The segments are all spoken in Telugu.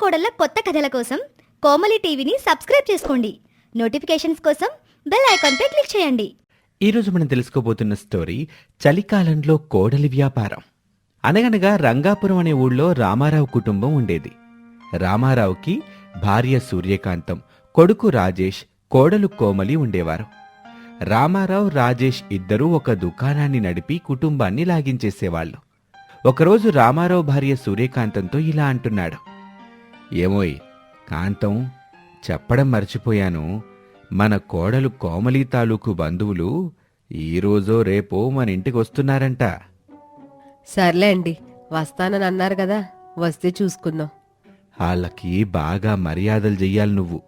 కోడళ్ళ కొత్త కథల కోసం కోమలి టీవీని సబ్స్క్రైబ్ చేసుకోండి. నోటిఫికేషన్స్ కోసం బెల్ ఐకాన్పై క్లిక్ చేయండి. ఈరోజు మనం తెలుసుకోబోతున్న స్టోరీ చలికాలంలో కోడలి వ్యాపారం. అనగనగా రంగాపురం అనే ఊళ్ళో రామారావు కుటుంబం ఉండేది. రామారావుకి భార్య సూర్యకాంతం కొడుకు రాజేష్ కోడలు కోమలి ఉండేవారు. రామారావు రాజేష్ ఇద్దరూ ఒక దుకాణాన్ని నడిపి కుటుంబాన్ని లాగించేసేవాళ్ళు. ఒకరోజు రామారావు భార్య సూర్యకాంతంతో ఇలా అంటున్నాడు. ఏమోయ్ కాంతం చెప్పడం మర్చిపోయాను. మన కోడలు కోమలి తాలూకు బంధువులు ఈరోజో రేపో మన ఇంటికి వస్తున్నారంట. సర్లే అండి వస్తానని అన్నారు కదా వస్తే చూసుకుందాం. వాళ్ళకి బాగా మర్యాదలు చెయ్యాలి నువ్వు.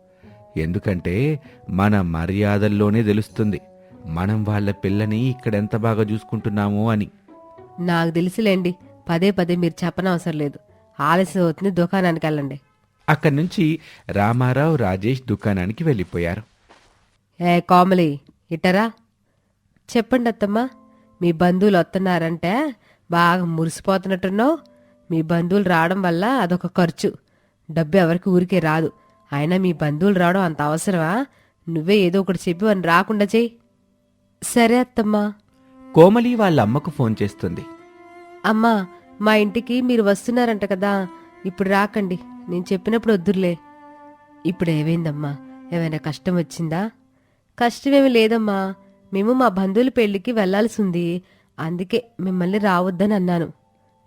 ఎందుకంటే మన మర్యాదల్లోనే తెలుస్తుంది మనం వాళ్ళ పిల్లని ఇక్కడెంత బాగా చూసుకుంటున్నామో అని. నాకు తెలిసిలేండి పదే పదే మీరు చెప్పనవసరం లేదు. ఆలస్యం అవుతుంది దుకాణానికి వెళ్ళండి. అక్కడి నుంచి రామారావు రాజేష్ దుకాణానికి వెళ్ళిపోయారు. ఏ కోమలి ఇట్టరా? చెప్పండి అత్తమ్మా మీ బంధువులు వస్తున్నారంటే బాగా మురిసిపోతున్నట్టున్నావు. మీ బంధువులు రావడం వల్ల అదొక ఖర్చు. డబ్బు ఎవరికి ఊరికే రాదు. అయినా మీ బంధువులు రావడం అంత అవసరమా? నువ్వే ఏదో ఒకటి చెప్పి వాడిని రాకుండా చెయ్యి సరే అత్తమ్మా. కోమలి వాళ్ళ అమ్మకు ఫోన్ చేస్తుంది. అమ్మా మా ఇంటికి మీరు వస్తున్నారంట కదా ఇప్పుడు రాకండి. నేను చెప్పినప్పుడు వద్దురులే. ఇప్పుడు ఏమైందమ్మా? ఏమైనా కష్టం వచ్చిందా? కష్టమేమి లేదమ్మా. మేము మా బంధువుల పెళ్ళికి వెళ్ళాల్సి ఉంది అందుకే మిమ్మల్ని రావద్దని అన్నాను.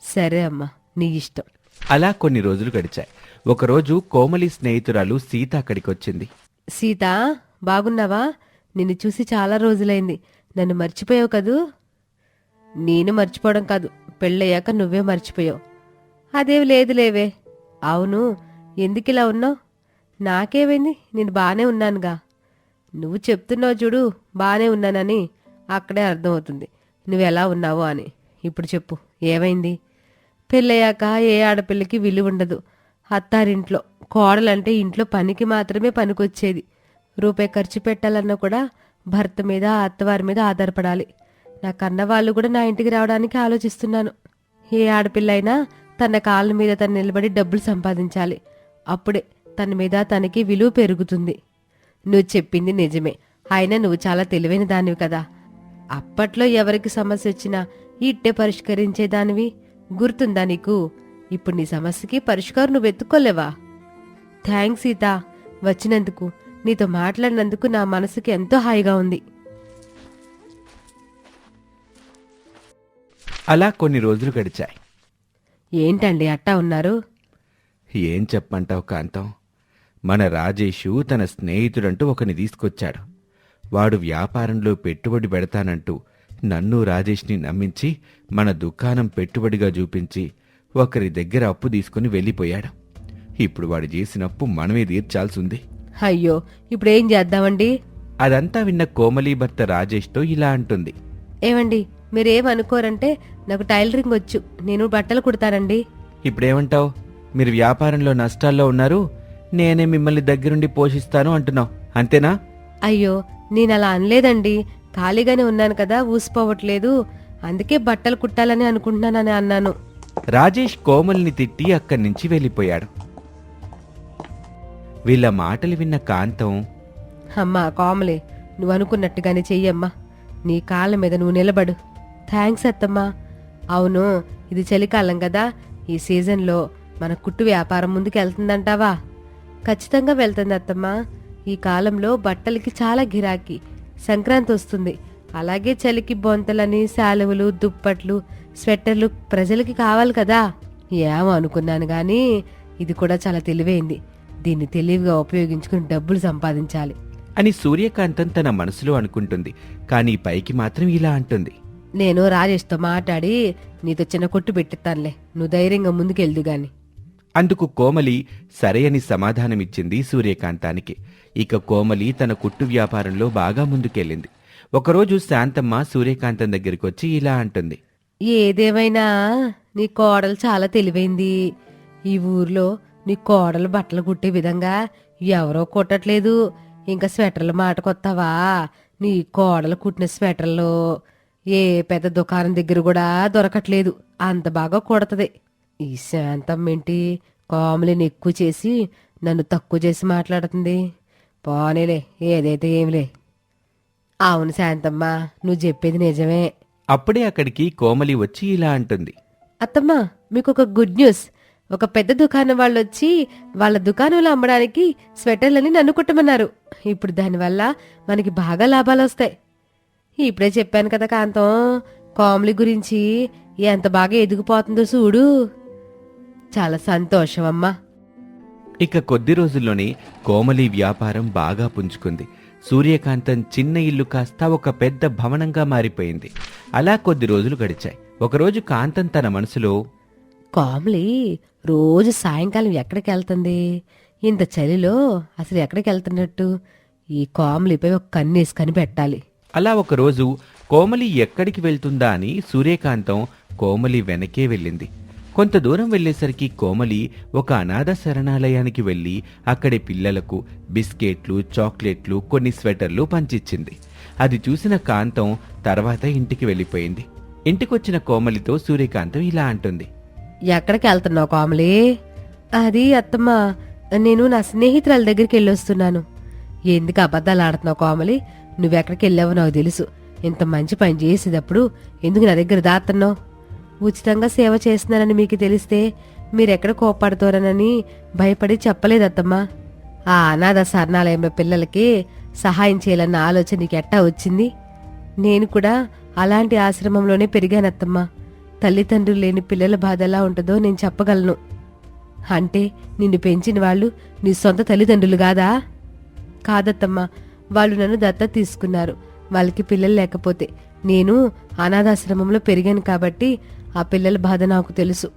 సరే అమ్మా నీ ఇష్టం. అలా కొన్ని రోజులు గడిచాయి. ఒకరోజు కోమలి స్నేహితురాలు సీత అక్కడికి వచ్చింది సీత బాగున్నావా? నిన్ను చూసి చాలా రోజులైంది. నన్ను మర్చిపోయావు కదూ? నేను మర్చిపోవడం కాదు. పెళ్ళయ్యాక నువ్వే మర్చిపోయావు. అదేవి లేదు లేవే అవును ఎందుకిలా ఉన్నావు? నాకేమైంది? నేను బాగానే ఉన్నానుగా. నువ్వు చెప్తున్నావు చూడు బాగానే ఉన్నానని అక్కడే అర్థమవుతుంది. నువ్వెలా ఉన్నావో అని. ఇప్పుడు చెప్పు ఏమైంది? పెళ్ళయ్యాక ఏ ఆడపిల్లకి విలువ ఉండదు. అత్తారింట్లో కోడలంటే ఇంట్లో పనికి మాత్రమే పనికొచ్చేది. రూపాయి ఖర్చు పెట్టాలన్నా కూడా భర్త మీద అత్తవారి మీద ఆధారపడాలి. నా కన్నవాళ్ళు కూడా నా ఇంటికి రావడానికి ఆలోచిస్తున్నాను. ఏ ఆడపిల్ల అయినా తన కాళ్ళ మీద తను నిలబడి డబ్బులు సంపాదించాలి. అప్పుడే తన మీద తనకి విలువ పెరుగుతుంది. నువ్వు చెప్పింది నిజమే. అయినా నువ్వు చాలా తెలివైన దానివి కదా. అప్పట్లో ఎవరికి సమస్య వచ్చినా ఇట్టే పరిష్కరించేదానివి గుర్తుందా నీకు? ఇప్పుడు నీ సమస్యకి పరిష్కారం నువ్వు వెతుక్కోలేవా థ్యాంక్స్ సీత. వచ్చినందుకు నీతో మాట్లాడినందుకు నా మనసుకి ఎంతో హాయిగా ఉంది. అలా కొన్ని రోజులు గడిచాయి. ఏంటండి అట్టా ఉన్నారు? ఏం చెప్పమంటావు కాంతం? మన రాజేషు తన స్నేహితుడంటూ ఒకని తీసుకొచ్చాడు. వాడు వ్యాపారంలో పెట్టుబడి పెడతానంటూ నన్ను రాజేష్ని నమ్మించి మన దుకాణం పెట్టుబడిగా చూపించి ఒకరి దగ్గర అప్పు తీసుకుని వెళ్ళిపోయాడు. ఇప్పుడు వాడు చేసిన అప్పు మనమే తీర్చాల్సి ఉంది అయ్యో ఇప్పుడు ఏం చేద్దామండి? అదంతా విన్న కోమలి భర్త రాజేష్తో ఇలా అంటుంది. ఏమండి మీరేమనుకోరంటే నాకు టైలరింగ్ వచ్చు. నేను బట్టలు కుడతానండి. ఇప్పుడేమంటావు? మీరు వ్యాపారంలో నష్టాల్లో ఉన్నారు. నేనే మిమ్మల్ని దగ్గరుండి పోషిస్తాను అంటున్నావు. అంతేనా? అయ్యో నేను అలా అనలేదండి. ఖాళీగానే ఉన్నాను కదా ఊసిపోవట్లేదు. అందుకే బట్టలు కుట్టాలని అనుకుంటున్నానని అన్నాను. రాజేష్ కోమల్ని తిట్టి అక్కడి నుంచి వెళ్ళిపోయాడు. వీళ్ళ మాటలు విన్న కాంతం అమ్మా కామలే నువ్వు అనుకున్నట్టుగానే చెయ్యమ్మా. నీ కాళ్ళ మీద నువ్వు నిలబడు. థ్యాంక్స్ అత్తమ్మా. అవును ఇది చలికాలం కదా. ఈ సీజన్లో మన కుట్టు వ్యాపారం ముందుకు వెళ్తుందంటావా ఖచ్చితంగా వెళ్తుంది అత్తమ్మా. ఈ కాలంలో బట్టలకి చాలా గిరాకీ సంక్రాంతి వస్తుంది. అలాగే చలికి బొంతలని శాలువలు దుప్పట్లు స్వెట్టర్లు ప్రజలకి కావాలి కదా. ఏమో అనుకున్నాను ఇది కూడా చాలా తెలివైంది. దీన్ని తెలివిగా ఉపయోగించుకుని డబ్బులు సంపాదించాలి. అని సూర్యకాంతం తన మనసులో అనుకుంటుంది. కానీ పైకి మాత్రం ఇలా అంటుంది. నేను రాజేష్తో మాట్లాడి నీతో చిన్న కొట్టు పెట్టిస్తానులే. నువ్వు ధైర్యంగా ముందుకెళ్దు గాని. అందుకు కోమలి సరే అని సమాధానమిచ్చింది సూర్యకాంతానికి. ఇక కోమలి తన కుట్టు వ్యాపారంలో బాగా ముందుకెళ్ళింది. ఒకరోజు శాంతమ్మ సూర్యకాంతం దగ్గరికి వచ్చి ఇలా అంటుంది. ఏదేమైనా నీ కోడలు చాలా తెలివైంది. ఈ ఊర్లో నీ కోడలు బట్టలు కుట్టే విధంగా ఎవరో కుట్టట్లేదు. ఇంకా స్వెటర్ల మాటకొత్తావా? నీ కోడలు కుట్టిన స్వెటర్లు. ఏ పెద్ద దుకాణం దగ్గర కూడా దొరకట్లేదు. అంత బాగా కుడతది. ఈ శాంతం ఏంటి కామెలీని ఎక్కువ చేసి నన్ను తక్కువ చేసి మాట్లాడుతుంది. పోనీలే ఏదైతే ఏమిలే. అవును శాంతమ్మ నువ్వు చెప్పేది నిజమే. అప్పుడే అక్కడికి కోమలి వచ్చి ఇలా అంటుంది. అత్తమ్మా మీకు ఒక గుడ్ న్యూస్. ఒక పెద్ద దుకాణం వాళ్ళు వచ్చి వాళ్ళ దుకాణంలో అమ్మడానికి స్వెటర్లని నన్ను కుట్టమన్నారు. ఇప్పుడు దానివల్ల మనకి బాగా లాభాలు వస్తాయి ఇప్పుడే చెప్పాను కదా కాంతం కామెలీ గురించి ఎంత బాగా ఎదిగిపోతుందో చూడు. చాలా సంతోషం అమ్మా ఇక కొద్ది రోజుల్లోనే కోమలి వ్యాపారం బాగా పుంజుకుంది. సూర్యకాంతం చిన్న ఇల్లు కాస్త ఒక పెద్ద భవనంగా మారిపోయింది. అలా కొద్ది రోజులు గడిచాయి. ఒకరోజు కాంతం తన మనసులో కామ్లీ రోజు సాయంకాలం ఎక్కడికి వెళ్తుంది? ఇంత చలిలో అసలు ఎక్కడికి వెళ్తున్నట్టు? ఈ కామ్లీపై ఒక కన్నేసి కనిపెట్టాలి. అలా ఒకరోజు కోమలి ఎక్కడికి వెళ్తుందా అని సూర్యకాంతం కోమలి వెనకే వెళ్ళింది. కొంత దూరం వెళ్ళేసరికి కోమలి ఒక అనాథ శరణాలయానికి వెళ్ళి అక్కడి పిల్లలకు బిస్కెట్లు చాక్లెట్లు కొన్ని స్వెటర్లు పంచిచ్చింది. అది చూసిన కాంతం తర్వాత ఇంటికి వెళ్ళిపోయింది. ఇంటికొచ్చిన కోమలితో సూర్యకాంతం ఇలా అంటుంది. ఎక్కడికి వెళ్తున్నావు కోమలి? అది అత్తమ్మ నేను నా స్నేహితురాల దగ్గరికి వెళ్ళొస్తున్నాను. ఎందుకు అబద్ధాలు ఆడుతున్నావు కోమలి? నువ్వెక్కడికి వెళ్ళావో నాకు తెలుసు. ఇంత మంచి పని చేసేటప్పుడు ఎందుకు నా దగ్గర దాతన్నావు ఉచితంగా సేవ చేస్తున్నానని మీకు తెలిస్తే మీరెక్కడ కోపాడుతోరనని భయపడి చెప్పలేదత్తమ్మా ఆ అనాథ శరణాలయంలో పిల్లలకి సహాయం చేయాలన్న ఆలోచన నీకు ఎట్టా వచ్చింది? నేను కూడా అలాంటి ఆశ్రమంలోనే పెరిగానత్తమ్మా తల్లిదండ్రులు లేని పిల్లల బాధ ఎలా ఉంటుందో నేను చెప్పగలను. అంటే నిన్ను పెంచిన వాళ్ళు నీ సొంత తల్లిదండ్రులు కాదా? కాదత్తమ్మా. వాళ్ళు నన్ను దత్త తీసుకున్నారు. వాళ్ళకి పిల్లలు లేకపోతే నేను అనాథాశ్రమంలో పెరిగాను కాబట్టి ఆ పిల్లల బాధ నాకు తెలుసు.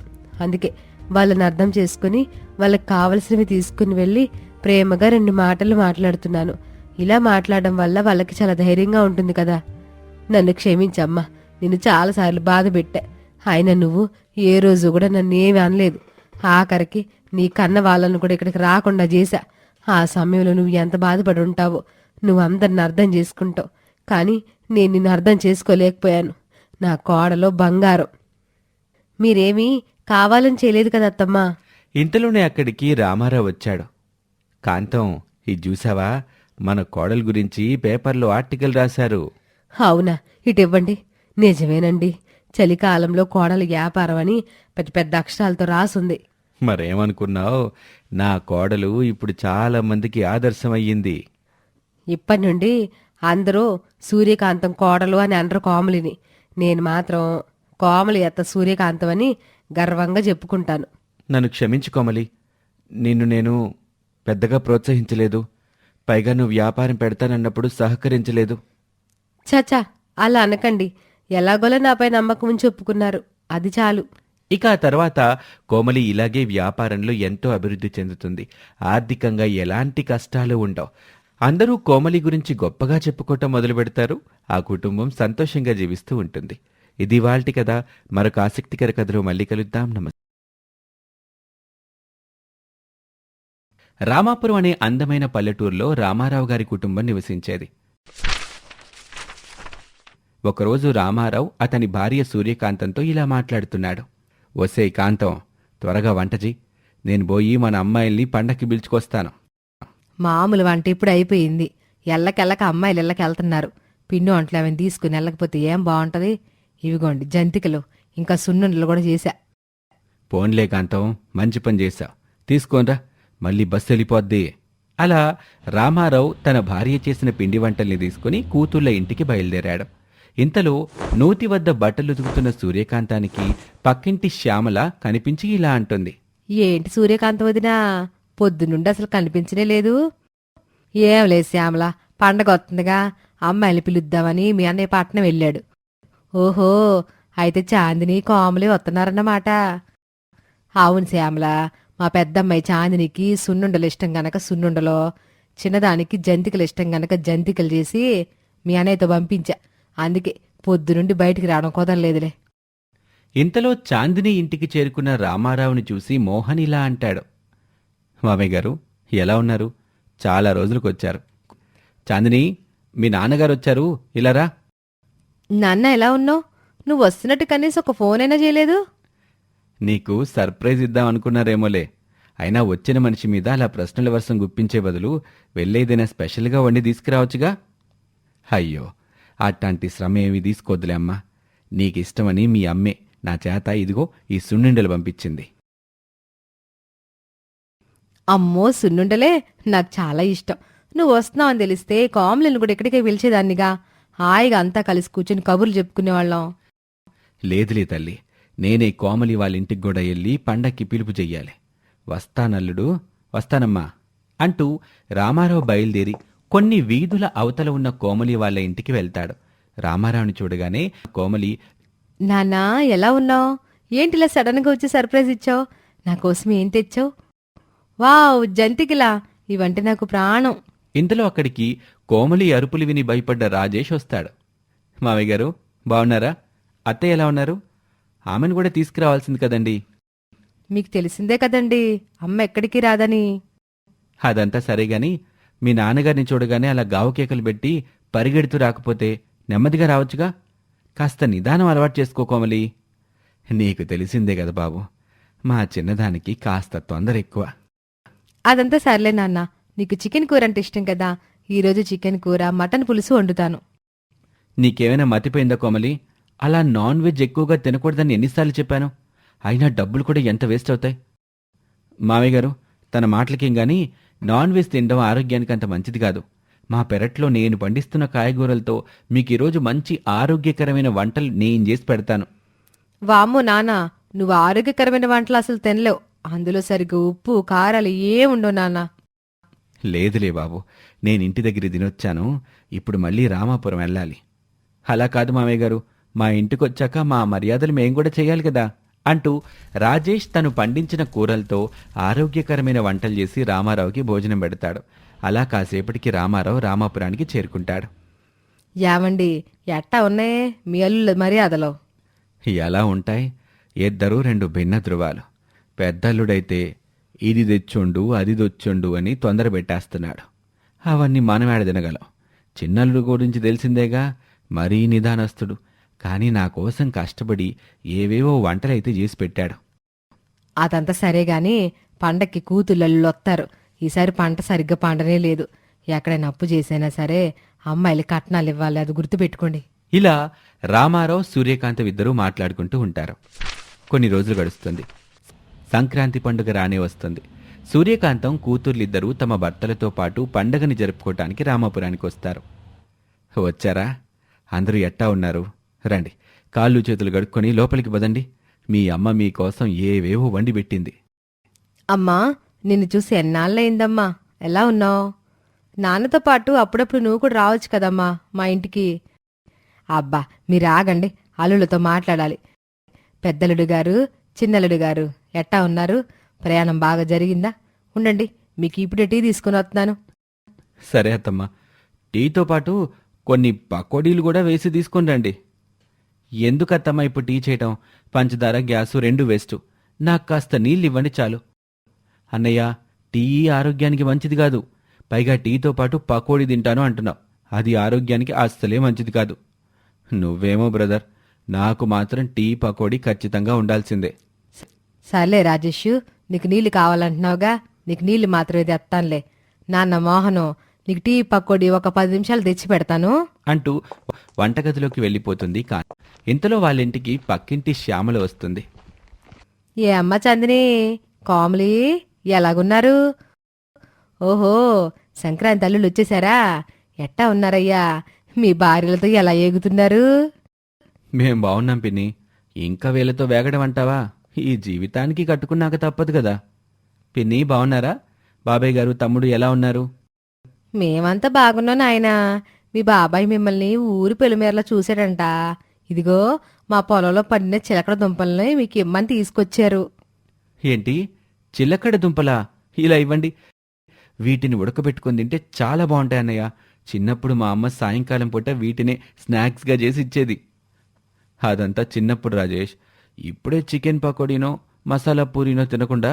అందుకే వాళ్ళని అర్థం చేసుకుని వాళ్ళకి కావలసినవి తీసుకుని వెళ్ళి ప్రేమగా రెండు మాటలు మాట్లాడుతున్నాను. ఇలా మాట్లాడడం వల్ల వాళ్ళకి చాలా ధైర్యంగా ఉంటుంది కదా. నన్ను క్షమించమ్మా. నిన్ను చాలాసార్లు బాధ పెట్టా. అయినా నువ్వు ఏ రోజు కూడా నన్ను ఏమీ అనలేదు. ఆఖరికి నీ కన్న వాళ్ళను కూడా ఇక్కడికి రాకుండా చేశా. ఆ సమయంలో నువ్వు ఎంత బాధపడి ఉంటావో నువ్వు అందరిని అర్థం చేసుకుంటావు. కానీ నేను నిన్ను అర్థం చేసుకోలేకపోయాను. నా కోడలో బంగారం. మీరేమీ కావాలని చేయలేదు కదా అత్తమ్మా? ఇంతలోనే అక్కడికి రామారావు వచ్చాడు. కాంతం ఇది చూసావా? మన కోడల గురించి పేపర్లో ఆర్టికల్ రాశారు. అవునా? ఇటు ఇవ్వండి. నిజమేనండి. చలికాలంలో కోడలి వ్యాపారం అని పెద్ద పెద్ద అక్షరాలతో రాసుంది. మరేమనుకున్నావు? నా కోడలు ఇప్పుడు చాలా మందికి ఆదర్శమయ్యింది. ఇప్పటి నుండి అందరూ సూర్యకాంతం కోడలు అని అనరు కోమలిని. నేను మాత్రం కోమలి అత్త సూర్యకాంతం అని గర్వంగా చెప్పుకుంటాను. నన్ను క్షమించు కోమలి. నిన్ను నేను పెద్దగా ప్రోత్సహించలేదు. పైగా నువ్వు వ్యాపారం పెడతానన్నప్పుడు సహకరించలేదు. చచా అలా అనకండి. ఎలాగోలా నాపై నమ్మకం ఉంచి ఒప్పుకున్నారు. అది చాలు. ఇక ఆ తర్వాత కోమలి ఇలాగే వ్యాపారంలో ఎంతో అభివృద్ధి చెందుతుంది. ఆర్థికంగా ఎలాంటి కష్టాలు ఉండవు. అందరూ కోమలి గురించి గొప్పగా చెప్పుకోవటం మొదలు పెడతారు ఆ కుటుంబం సంతోషంగా జీవిస్తూ ఉంటుంది. ఇది వాల్టి కదా మరొక ఆసక్తికర కథలో మళ్ళీ కలుద్దాం. నమస్తే రామాపురం అనే అందమైన పల్లెటూరులో రామారావు గారి కుటుంబం నివసించేది. ఒకరోజు రామారావు అతని భార్య సూర్యకాంతంతో ఇలా మాట్లాడుతున్నాడు. ఒసే కాంతం త్వరగా వంటజీ. నేను పోయి మన అమ్మాయిల్ని పండక్కి పిలుచుకొస్తాను. మామూలు వంట ఇప్పుడు అయిపోయింది. ఎల్లకెళ్ళక అమ్మాయిలు ఇళ్ళకి వెళ్తున్నారు పిండి వంటలు అవన్నీ తీసుకుని వెళ్ళకపోతే ఏం బాగుంటది? ఇవిగోండి జంతికలు. ఇంకా సున్నుండలు కూడా చేశా. పోన్లే కాంతం మంచి పని చేశావు తీసుకోనరా మళ్ళీ బస్సు వెళ్ళిపోద్ది. అలా రామారావు తన భార్య చేసిన పిండి వంటల్ని తీసుకుని కూతుళ్ళ ఇంటికి బయలుదేరాడు. ఇంతలో నూతి వద్ద బట్టలు ఉతుకుతున్న సూర్యకాంతానికి పక్కింటి శ్యామల కనిపించి ఇలా అంటుంది. ఏంటి సూర్యకాంత వదినా? పొద్దునుండి అసలు కనిపించనే లేదు. ఏం లేదు శ్యామల పండగ వస్తుందిగా అమ్మాయిని పిలుద్దామని మీ అన్నయ్య పట్నం వెళ్ళాడు. ఓహో అయితే చాందిని కోమలి వస్తున్నారన్నమాట. అవును శ్యామల మా పెద్దమ్మాయి చాందినికి సున్నుండలు ఇష్టం గనక సున్నుండలో చిన్నదానికి జంతికలు ఇష్టం గనక జంతికలు చేసి మీ అన్నయ్యతో పంపించా. అందుకే పొద్దునుండి బయటికి రావడం కుదరలేదులే. ఇంతలో చాందిని ఇంటికి చేరుకున్న రామారావుని చూసి మోహన్ ఇలా అంటాడు. మామయ్య గారు ఎలా ఉన్నారు? చాలా రోజులకు వచ్చారు చాందిని మీ నాన్నగారు వచ్చారు. ఇలా రా. నాన్న ఎలా ఉన్నావు? నువ్వు వస్తున్నట్టు కనీసం ఒక ఫోన్ అయినా చేయలేదు? నీకు సర్ప్రైజ్ ఇద్దాం అనుకున్నారేమోలే. అయినా వచ్చిన మనిషి మీద అలా ప్రశ్నల వర్షం గుప్పించే బదులు వెళ్ళేదైనా స్పెషల్గా వండి తీసుకురావచ్చుగా? అయ్యో అట్లాంటి శ్రమ ఏమి తీసుకోద్దులే అమ్మా. నీకిష్టమని మీ అమ్మే నా చేత ఇదిగో ఈ సున్నుండలు పంపించింది. అమ్మో సున్నుండలే. నాకు చాలా ఇష్టం. నువ్వు వస్తున్నావని తెలిస్తే కామ్లను కూడా ఎక్కడికే పిలిచేదాన్నిగా. హాయిగా అంతా కలిసి కూర్చుని కబుర్లు చెప్పుకునేవాళ్ళం. లేదులే తల్లి. నేనే కోమలి వాళ్ళ ఇంటికి కూడా వెళ్ళి పండక్కి పిలుపు చెయ్యాలి. వస్తానల్లుడు వస్తానమ్మా అంటూ రామారావు బయలుదేరి కొన్ని వీధుల అవతల ఉన్న కోమలి వాళ్ళ ఇంటికి వెళ్తాడు. రామారావుని చూడగానే కోమలి నాన్నా ఎలా ఉన్నావు? ఏంటిలా సడన్గా వచ్చి సర్ప్రైజ్ ఇచ్చావు? నా కోసం ఏం తెచ్చావు? వావ్ జంతికిలా. ఇవంటే నాకు ప్రాణం. ఇంతలో అక్కడికి కోమలి అరుపులు విని భయపడ్డ రాజేష్ వస్తాడు. మావయ్య గారు బాగున్నారా అత్తయ్య ఎలా ఉన్నారు? ఆమెను కూడా తీసుకురావాల్సింది కదండి. మీకు తెలిసిందే కదండి అమ్మ ఎక్కడికి రాదని. అదంతా సరే గాని మీ నాన్నగారిని చూడగానే అలా గావు కేకలు పెట్టి పరిగెడుతూ రాకపోతే నెమ్మదిగా రావచ్చుగా? కాస్త నిదానం అలవాటు చేసుకో కోమలి. నీకు తెలిసిందే కదా బాబు మా చిన్నదానికి కాస్త తొందర ఎక్కువ. అదంతా సర్లే నాన్న. నీకు చికెన్ కూర అంటే ఇష్టం కదా. ఈరోజు చికెన్ కూర మటన్ పులుసు వండుతాను. నీకేమైనా మతిపోయిందా కోమలి? అలా నాన్ వెజ్ ఎక్కువగా తినకూడదని ఎన్నిసార్లు చెప్పాను. అయినా డబ్బులు కూడా ఎంత వేస్ట్ అవుతాయి? మావయ్య గారు తన మాటలకేం గాని నాన్ వెజ్ తినడం ఆరోగ్యానికి అంత మంచిది కాదు. మా పెరట్లో నేను పండిస్తున్న కాయగూరలతో మీకు ఈరోజు మంచి ఆరోగ్యకరమైన వంటలు నేను చేసి పెడతాను. వామ్మో నాన్న. నువ్వు ఆరోగ్యకరమైన వంటలు అసలు తినలేవు. అందులో సరిగ్గా ఉప్పు కారాలు ఏం ఉండవు నాన్న. లేదులే బాబు నేను ఇంటి దగ్గర తినొచ్చాను ఇప్పుడు మళ్ళీ రామాపురం వెళ్ళాలి. అలా కాదు మామయ్య గారు మా ఇంటికొచ్చాక మా మర్యాదలు మేం కూడా చేయాలి కదా అంటూ రాజేష్ తను పండించిన కూరలతో ఆరోగ్యకరమైన వంటలు చేసి రామారావుకి భోజనం పెడతాడు. అలా కాసేపటికి రామారావు రామాపురానికి చేరుకుంటాడు. యావండి ఎట్టా ఉన్నాయే మీ అల్లుల మర్యాదలో? ఎలా ఉంటాయి? ఇద్దరూ రెండు భిన్న ధృవాలు. పెద్దల్లుడైతే ఇది తెచ్చుండు అది తెచ్చుండు అని తొందర పెట్టేస్తున్నాడు. అవన్నీ మనమేడ తినగలం. చిన్నల్లుడు గురించి తెలిసిందేగా మరీ నిదానస్తుడు. కానీ నా కోసం కష్టపడి ఏవేవో వంటలైతే చేసి పెట్టాడు. అదంతా సరే గాని పండక్కి కూతుళ్ళల్లు వస్తారు ఈసారి పంట సరిగ్గా పండనే లేదు. ఎక్కడైనా అప్పు చేసైనా సరే అమ్మాయిలు కట్నాలు ఇవ్వాలి అది గుర్తుపెట్టుకోండి. ఇలా రామారావు సూర్యకాంత్ ఇద్దరూ మాట్లాడుకుంటూ ఉంటారు. కొన్ని రోజులు గడుస్తుంది. సంక్రాంతి పండుగ రానే వస్తుంది. సూర్యకాంతం కూతుర్లిద్దరూ తమ భర్తలతో పాటు పండగని జరుపుకోవటానికి రామాపురానికి వస్తారు. వచ్చారా? అందరూ ఎట్టా ఉన్నారు? రండి కాళ్ళు చేతులు గడుక్కొని లోపలికి పదండి. మీ అమ్మ మీకోసం ఏవేవో వండి పెట్టింది. అమ్మా నిన్ను చూసి ఎన్నాళ్ళయిందమ్మా? ఎలా ఉన్నావు? నాన్నతో పాటు అప్పుడప్పుడు నువ్వు కూడా రావచ్చు కదమ్మా మా ఇంటికి. అబ్బా మీరు ఆగండి అల్లులతో మాట్లాడాలి. పెద్దలుడు గారు చిన్నలుడు గారు ఎట్టా ఉన్నారు? ప్రయాణం బాగా జరిగిందా? ఉండండి మీకు ఇప్పుడే టీ తీసుకుని వస్తున్నాను. సరే అత్తమ్మ. టీతో పాటు కొన్ని పకోడీలు కూడా వేసి తీసుకుని రండి. ఎందుకు ఇప్పుడు టీ చేయటం? పంచదార గ్యాసు రెండు వేస్ట్. నాకు కాస్త నీళ్ళు ఇవ్వండి చాలు. అన్నయ్య టీ ఆరోగ్యానికి మంచిది కాదు. పైగా టీతో పాటు పకోడీ తింటాను అంటున్నావు. అది ఆరోగ్యానికి అస్సలే మంచిది కాదు. నువ్వేమో బ్రదర్ నాకు మాత్రం టీ పకోడీ ఖచ్చితంగా ఉండాల్సిందే. సర్లే రాజేష్ నీకు నీళ్ళు కావాలంటున్నావుగా నీకు నీళ్ళు మాత్రమే తెస్తానులే నాన్న మోహను నీకు టీ పకోడీ ఒక పది నిమిషాలు తెచ్చి పెడతాను. అంటూ వంటగదిలోకి వెళ్ళిపోతుంది కా ఇంతలో వాళ్ళింటికి పక్కింటి శ్యామల వస్తుంది. ఏ అమ్మ చందిని కోమలి ఎలాగున్నారు? ఓహో సంక్రాంతి అల్లుళ్ళు వచ్చేసారా? ఎట్టా ఉన్నారయ్యా? మీ భార్యలతో ఎలా ఏగుతున్నారు? మేం బాగున్నాం పిన్ని. ఇంకా వీళ్ళతో వేగడం అంటావా? ఈ జీవితానికి కట్టుకున్నాక తప్పదు కదా. పిన్ని బాగున్నారా బాబాయ్ గారు తమ్ముడు ఎలా ఉన్నారు? మేమంతా బాగున్నాం నాయనా. మీ బాబాయ్ మిమ్మల్ని ఊరి పెలుమేరలా చూశాడంట. ఇదిగో మా పొలంలో పండిన చిలకడ దుంపల్ని మీకు ఇమ్మని తీసుకొచ్చారు. ఏంటి? చిల్లకడ దుంపలా? ఇలా ఇవ్వండి. వీటిని ఉడకబెట్టుకొని తింటే చాలా బాగుంటాయి అన్నయ్య. చిన్నప్పుడు మా అమ్మ సాయంకాలం పూట వీటినే స్నాక్స్గా చేసి ఇచ్చేది. అదంతా చిన్నప్పుడు రాజేష్. ఇప్పుడే చికెన్ పకోడీనో మసాలా పూరీనో తినకుండా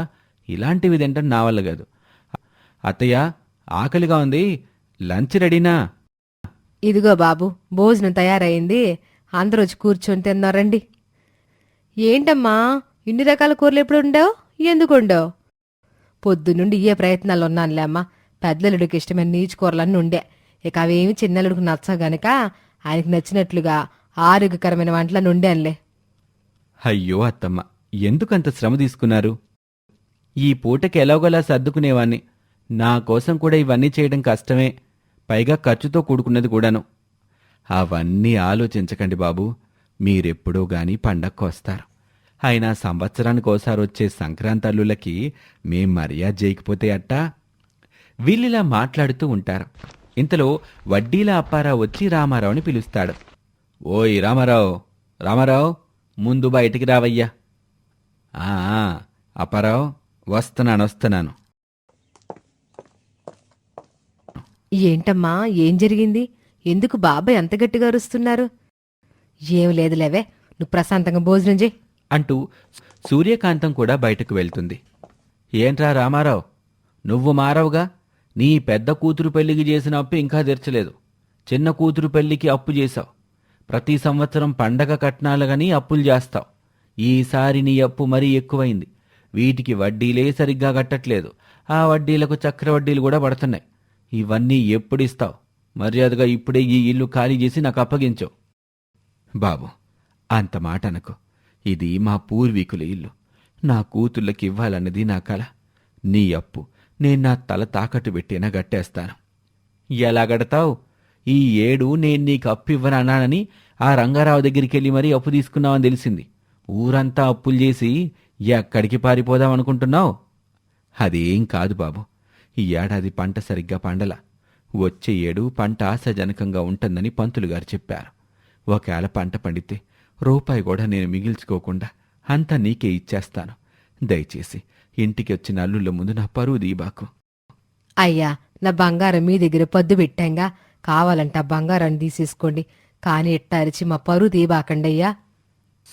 ఇలాంటివి తింటాం నా వల్ల కాదు. అత్తయ్య ఆకలిగా ఉంది. లంచ్ రెడీనా? ఇదిగో బాబు భోజనం తయారైంది. అందరూ వచ్చి కూర్చొని తిన్నారండి ఏంటమ్మా ఇన్ని రకాల కూరలు ఎప్పుడు ఉండవు ఎందుకు ఉండవు పొద్దునుండి ఏ ప్రయత్నాలు ఉన్నానులే అమ్మా. పెద్దలుడికి ఇష్టమైన నీచు కూరలన్నీ ఉండే. ఇక అవేమి చిన్నలుడికి నచ్చవు గనక ఆయనకి నచ్చినట్లుగా ఆరోగ్యకరమైన వంటలను ఉండేనులే అయ్యో అత్తమ్మ ఎందుకంత శ్రమ తీసుకున్నారు? ఈ పూటకి ఎలాగోలా సర్దుకునేవాణ్ణి. నా కోసం కూడా ఇవన్నీ చేయడం కష్టమే. పైగా ఖర్చుతో కూడుకున్నది కూడాను. అవన్నీ ఆలోచించకండి బాబు. మీరెప్పుడో గాని పండక్కు వస్తారు అయినా సంవత్సరానికి ఒకసారి వచ్చే సంక్రాంతి అల్లులకి మేం మర్యాద చేయకపోతే అట్టా? వీళ్ళిలా మాట్లాడుతూ ఉంటారు. ఇంతలో వడ్డీల అప్పారావు వచ్చి రామారావుని పిలుస్తాడు. ఓయ్ రామారావు రామారావు! ముందు బయటికి రావయ్యా. "ఆ, ఆ, అప్పారావు వస్తున్నాను వస్తున్నాను. ఏంటమ్మా ఏం జరిగింది? ఎందుకు బాబాయ్ అంత గట్టిగా అరుస్తున్నారు? ఏం లేదులేవే నువ్వు ప్రశాంతంగా భోజనం చేయి. అంటూ సూర్యకాంతం కూడా బయటకు వెళ్తుంది. ఏంట్రా రామారావు నువ్వు మారవుగా? నీ పెద్ద కూతురు పెళ్ళికి చేసిన అప్పు ఇంకా తీర్చలేదు. చిన్న కూతురు పెళ్ళికి అప్పు చేశావు. ప్రతి సంవత్సరం పండగ కట్నాలుగని అప్పులు చేస్తావు ఈసారి నీ అప్పు మరీ ఎక్కువైంది. వీటికి వడ్డీలే సరిగ్గా కట్టట్లేదు. ఆ వడ్డీలకు చక్రవడ్డీలు కూడా పడుతున్నాయి. ఇవన్నీ ఎప్పుడిస్తావు? మర్యాదగా ఇప్పుడే ఈ ఇల్లు ఖాళీ చేసి నాకు అప్పగించవు బాబు అంత మాట అనకు. ఇది మా పూర్వీకుల ఇల్లు. నా కూతుళ్ళకి ఇవ్వాలన్నది నా కల. నీ అప్పు నేను నా తల తాకట్టు పెట్టినా గట్టేస్తాను. ఎలా గడతావు? ఈ ఏడు నేను నీకు అప్పు ఇవ్వనన్నానని ఆ రంగారావు దగ్గరికి వెళ్ళి మరీ అప్పు తీసుకున్నావని తెలిసింది. ఊరంతా అప్పులు చేసి ఎక్కడికి పారిపోదాం అనుకుంటున్నావు? అదేం కాదు బాబు. ఈ ఏడాది పంట సరిగ్గా పండల. వచ్చే ఏడు పంట ఆశాజనకంగా ఉంటుందని పంతులు గారు చెప్పారు. ఒకవేళ పంట పండితే రూపాయి కూడా నేను మిగిల్చుకోకుండా అంతా నీకే ఇచ్చేస్తాను. దయచేసి ఇంటికి వచ్చిన అల్లుళ్ళ ముందు నా పరువు దీబాకు అయ్యా నా బంగారం మీ దగ్గర పొద్దు పెట్టాంగా. కావాలంటే ఆ బంగారాన్ని తీసేసుకోండి. కానీ ఎట్టా అరిచి మా పరువు తీబాకండయ్యా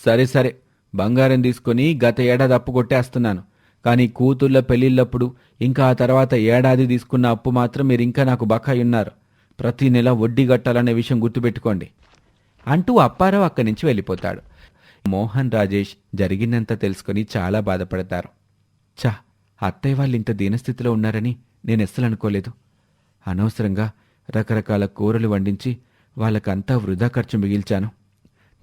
సరే సరే. బంగారం తీసుకొని గత ఏడాది అప్పు కొట్టేస్తున్నాను. కానీ కూతుళ్ళ పెళ్ళిళ్ళప్పుడు ఇంకా ఆ తర్వాత ఏడాది తీసుకున్న అప్పు మాత్రం మీరు ఇంకా నాకు బకాయి ఉన్నారు. ప్రతి నెల వడ్డీ కట్టాలనే విషయం గుర్తుపెట్టుకోండి. అంటూ అప్పారావు అక్కడి నుంచి వెళ్ళిపోతాడు. మోహన్ రాజేష్ జరిగిందంతా తెలుసుకొని చాలా బాధపడతారు. చా అత్తయ్య వాళ్ళు ఇంత దీనస్థితిలో ఉన్నారని నేను ఎస్సలు అనుకోలేదు. అనవసరంగా రకరకాల కూరలు వండించి వాళ్ళకంతా వృధా ఖర్చు మిగిల్చాను.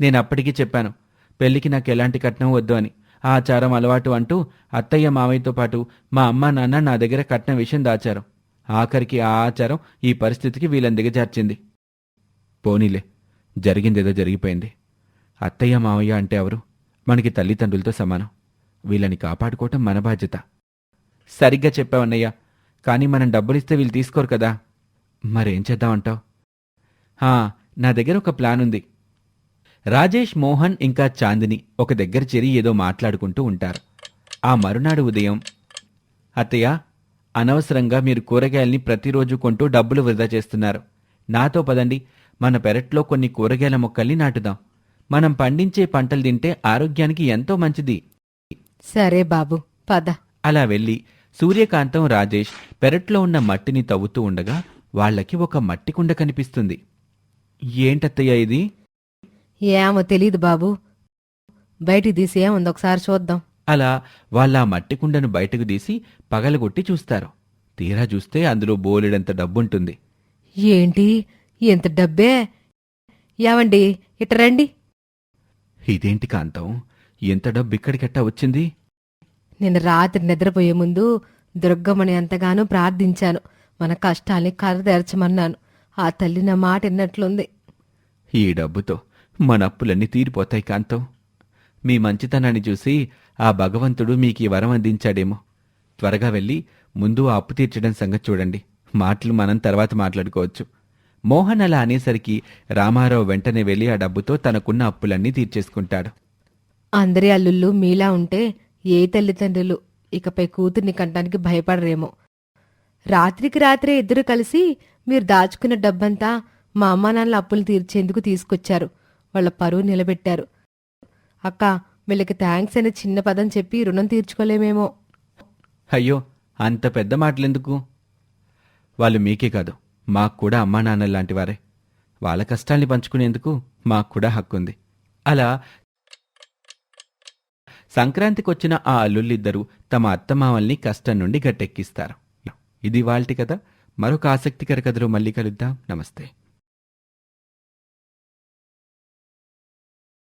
నేను అప్పటికీ చెప్పాను పెళ్ళికి నాకు ఎలాంటి కట్నం వద్దు అని. ఆచారం అలవాటు అంటూ అత్తయ్య మామయ్యతో పాటు మా అమ్మ నాన్న నా దగ్గర కట్నం విషయం దాచారు. ఆఖరికి ఆ ఆచారం ఈ పరిస్థితికి వీళ్ళని దిగజార్చింది. పోనీలే జరిగిందేదో జరిగిపోయింది. అత్తయ్య మామయ్య అంటే ఎవరు? మనకి తల్లిదండ్రులతో సమానం. వీళ్ళని కాపాడుకోవటం మన బాధ్యత. సరిగ్గా చెప్పావన్నయ్య కానీ మనం డబ్బులిస్తే వీళ్ళు తీసుకోరు కదా. మరేం చేద్దామంటావు? హా, నా దగ్గర ఒక ప్లాన్ ఉంది. రాజేష్ మోహన్ ఇంకా చాందిని ఒక దగ్గర చేరి ఏదో మాట్లాడుకుంటూ ఉంటారు. ఆ మరునాడు ఉదయం అత్తయ్య అనవసరంగా మీరు కూరగాయల్ని ప్రతిరోజు కొంటూ డబ్బులు వృధా చేస్తున్నారు. నాతో పదండి మన పెరట్లో కొన్ని కూరగాయల మొక్కల్ని నాటుదాం. మనం పండించే పంటలు తింటే ఆరోగ్యానికి ఎంతో మంచిది. సరే బాబు పద. అలా వెళ్ళి సూర్యకాంతం రాజేష్ పెరట్లో ఉన్న మట్టిని తవ్వుతూ ఉండగా వాళ్ళకి ఒక మట్టి కుండ కనిపిస్తుంది. ఏంటత్తయ్య ఇది? ఏమో తెలీదు బాబు. బయటికి తీసి ఏముంది? ఒకసారి చూద్దాం. అలా వాళ్ళ ఆ మట్టి కుండను బయటకు తీసి పగలగొట్టి చూస్తారు. తీరా చూస్తే అందులో బోలెడంత డబ్బుంటుంది. ఏంటి? ఎంత డబ్బే? ఏమండి ఇట రండి. ఇదేంటి కాంతం? ఎంత డబ్బు ఇక్కడికెట్టా వచ్చింది? నిన్న రాత్రి నిద్రపోయే ముందు దుర్గమ్మని ఎంతగానో ప్రార్థించాను. మన కష్టాల్ని కరదేర్చమన్నాను. ఆ తల్లి నా మాట విన్నట్లుంది. ఈ డబ్బుతో మన అప్పులన్నీ తీరిపోతాయి కాంతం. మీ మంచితనాన్ని చూసి ఆ భగవంతుడు మీకు ఈ వరం అందించాడేమో. త్వరగా వెళ్ళి ముందు ఆ అప్పు తీర్చడం సంగతి చూడండి. మాటలు మనం తర్వాత మాట్లాడుకోవచ్చు. మోహన్ అలా అనేసరికి రామారావు వెంటనే వెళ్ళి ఆ డబ్బుతో తనకున్న అప్పులన్నీ తీర్చేసుకుంటాడు. అందరి అల్లుళ్ళు మీలా ఉంటే ఏ తల్లిదండ్రులు ఇకపై కూతుర్ని కంటానికి భయపడరేమో. రాత్రికి రాత్రే ఇద్దరు కలిసి మీరు దాచుకున్న డబ్బంతా మా అమ్మా నాన్నల అప్పులు తీర్చేందుకు తీసుకొచ్చారు. వాళ్ళ పరువు నిలబెట్టారు. అక్క వీళ్ళకి థ్యాంక్స్ అనే చిన్న పదం చెప్పి రుణం తీర్చుకోలేమేమో. అయ్యో అంత పెద్ద మాటలెందుకు? వాళ్ళు మీకే కాదు మాకు కూడా అమ్మా నాన్న లాంటి వారే. వాళ్ళ కష్టాల్ని పంచుకునేందుకు మాకు కూడా హక్కుంది. అలా సంక్రాంతికి వచ్చిన ఆ అల్లుళ్ళిద్దరూ తమ అత్తమామల్ని కష్టం నుండి గట్టెక్కిస్తారు. ఇది వాళ్ళటి కదా మరొక ఆసక్తికర కథలో మళ్ళీ కలుద్దాం. నమస్తే.